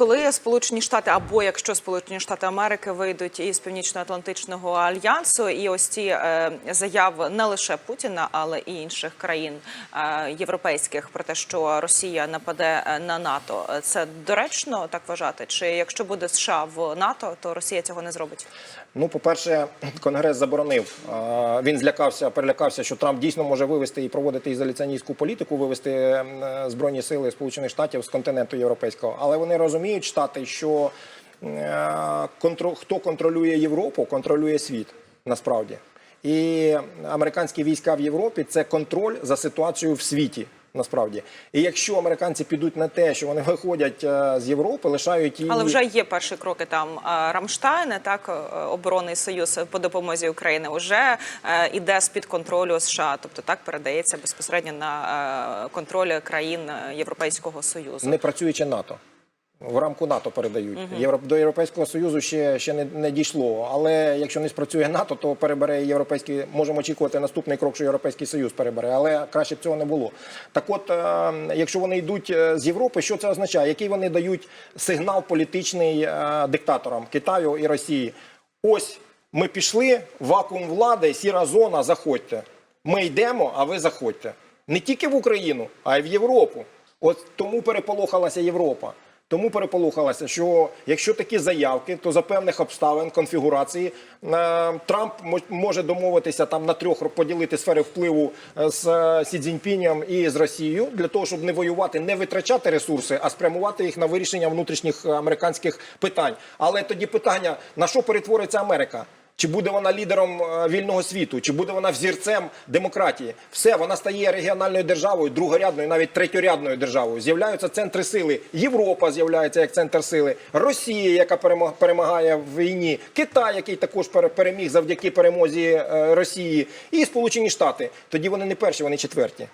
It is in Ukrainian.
Коли Сполучені Штати або якщо Сполучені Штати Америки вийдуть із Північно-Атлантичного альянсу, і ось ці е, заяви не лише Путіна, але і інших країн е, європейських про те, що Росія нападе е, на НАТО, це доречно так вважати? Чи якщо буде США в НАТО, то Росія цього не зробить? Ну, по-перше, Конгрес заборонив. Він злякався, перелякався, що Трамп дійсно може вивести і проводити ізоляціоністську політику, вивести збройні сили Сполучених Штатів з континенту європейського. Але вони розуміють штати, що е, хто контролює Європу, контролює світ насправді. І американські війська в Європі це контроль за ситуацією в світі. Насправді, і якщо американці підуть на те, що вони виходять е, з Європи, лишають її Але вже є перші кроки там Рамштайни, так е, оборонний союз по допомозі України вже іде з під контролю США, тобто так передається безпосередньо на контроль країн Європейського союзу. не працюючи НАТО. В рамку НАТО передають. Європ... До Європейського Союзу ще, ще не, не дійшло. Але якщо не спрацює НАТО, то перебере європейський. Можемо очікувати наступний крок, що Європейський Союз перебере, але краще б цього не було. Так от, е, якщо вони йдуть е, з Європи, що це означає? Який вони дають сигнал політичний е, диктаторам Китаю і Росії? Ось ми пішли, вакуум влади, сіра зона, заходьте. Ми йдемо, а ви заходьте. Не тільки в Україну, а й в Європу. От тому переполохалася Європа. Тому переполухалася, що якщо такі заявки, то за певних обставин конфігурації е, Трамп мож- може домовитися там на трьох поділити сфери впливу е, з е, Сі Цзіньпінем і з Росією для того, щоб не воювати, не витрачати ресурси, а спрямувати їх на вирішення внутрішніх американських питань. Але тоді питання: на що перетвориться Америка? Чи буде вона лідером е, вільного світу, чи буде вона взірцем демократії? Все, вона стає регіональною державою, другорядною, навіть третьорядною державою. З'являються центри сили. Європа з'являється як центр сили, Росія, яка перемагає в війні, Китай, який також пере- переміг завдяки перемозі е, Росії, і Сполучені Штати. Тоді вони не перші, вони четверті.